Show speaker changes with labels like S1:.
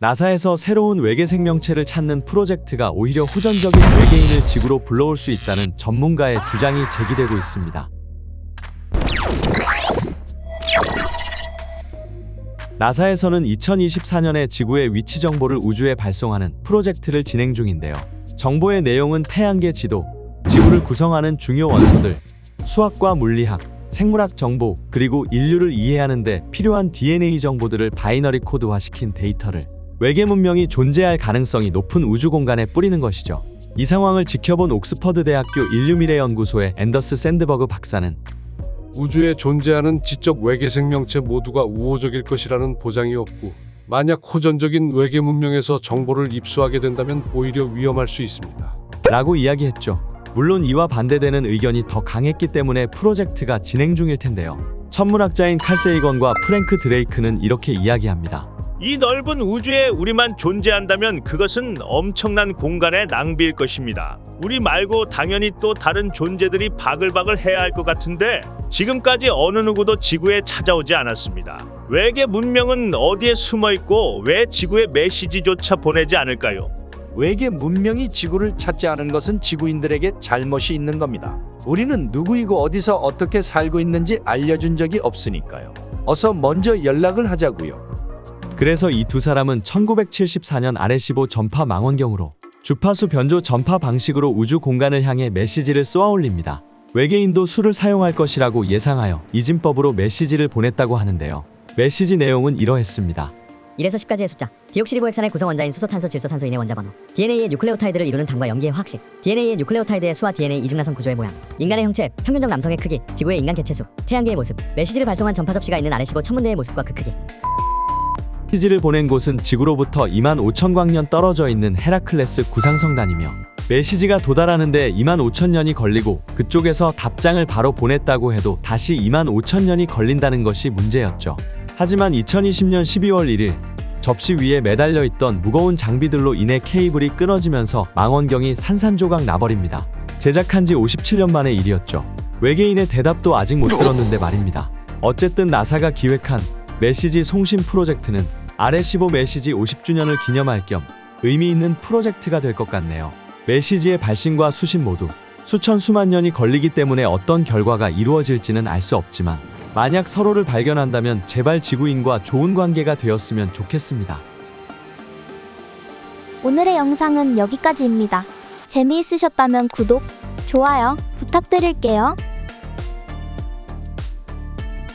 S1: 나사에서 새로운 외계 생명체를 찾는 프로젝트가 오히려 후전적인 외계인을 지구로 불러올 수 있다는 전문가의 주장이 제기되고 있습니다. 나사에서는 2024년에 지구의 위치 정보를 우주에 발송하는 프로젝트를 진행 중인데요. 정보의 내용은 태양계 지도, 지구를 구성하는 중요 원소들, 수학과 물리학, 생물학 정보, 그리고 인류를 이해하는 데 필요한 DNA 정보들을 바이너리 코드화시킨 데이터를 외계 문명이 존재할 가능성이 높은 우주 공간에 뿌리는 것이죠. 이 상황을 지켜본 옥스퍼드 대학교 인류미래 연구소의 앤더스 샌드버그 박사는
S2: 우주에 존재하는 지적 외계 생명체 모두가 우호적일 것이라는 보장이 없고 만약 호전적인 외계 문명에서 정보를 입수하게 된다면 오히려 위험할 수 있습니다.
S1: 라고 이야기했죠. 물론 이와 반대되는 의견이 더 강했기 때문에 프로젝트가 진행 중일 텐데요. 천문학자인 칼 세이건과 프랭크 드레이크는 이렇게 이야기합니다.
S3: 이 넓은 우주에 우리만 존재한다면 그것은 엄청난 공간의 낭비일 것입니다. 우리 말고 당연히 또 다른 존재들이 바글바글 해야 할 것 같은데 지금까지 어느 누구도 지구에 찾아오지 않았습니다. 외계 문명은 어디에 숨어 있고 왜 지구에 메시지조차 보내지 않을까요?
S4: 외계 문명이 지구를 찾지 않은 것은 지구인들에게 잘못이 있는 겁니다. 우리는 누구이고 어디서 어떻게 살고 있는지 알려준 적이 없으니까요. 어서 먼저 연락을 하자고요.
S1: 그래서 이 두 사람은 1974년 아레시보 전파 망원경으로 주파수 변조 전파 방식으로 우주 공간을 향해 메시지를 쏘아 올립니다. 외계인도 수를 사용할 것이라고 예상하여 이진법으로 메시지를 보냈다고 하는데요. 메시지 내용은 이러했습니다.
S5: 1에서 10까지의 숫자 디옥시리보액산의 구성 원자인 수소 탄소 질소 산소인의 원자 번호 DNA의 뉴클레오타이드를 이루는 당과 염기의 화학식 DNA의 뉴클레오타이드의 수와 DNA 이중나선 구조의 모양 인간의 형체 평균적 남성의 크기 지구의 인간 개체수 태양계의 모습 메시지를 발송한 전파 접시가 있는 아레시보 천문대의 모습과 그 크기
S1: 메시지를 보낸 곳은 지구로부터 2만 5천 광년 떨어져 있는 헤라클레스 구상성단이며 메시지가 도달하는데 2만 5천 년이 걸리고 그쪽에서 답장을 바로 보냈다고 해도 다시 2만 5천 년이 걸린다는 것이 문제였죠. 하지만 2020년 12월 1일 접시 위에 매달려 있던 무거운 장비들로 인해 케이블이 끊어지면서 망원경이 산산조각 나버립니다. 제작한 지 57년 만의 일이었죠. 외계인의 대답도 아직 못 들었는데 말입니다. 어쨌든 나사가 기획한 메시지 송신 프로젝트는 아레15 메시지 50주년을 기념할 겸 의미 있는 프로젝트가 될 것 같네요. 메시지의 발신과 수신 모두 수천 수만 년이 걸리기 때문에 어떤 결과가 이루어질지는 알 수 없지만 만약 서로를 발견한다면 제발 지구인과 좋은 관계가 되었으면 좋겠습니다.
S6: 오늘의 영상은 여기까지입니다. 재미있으셨다면 구독, 좋아요 부탁드릴게요.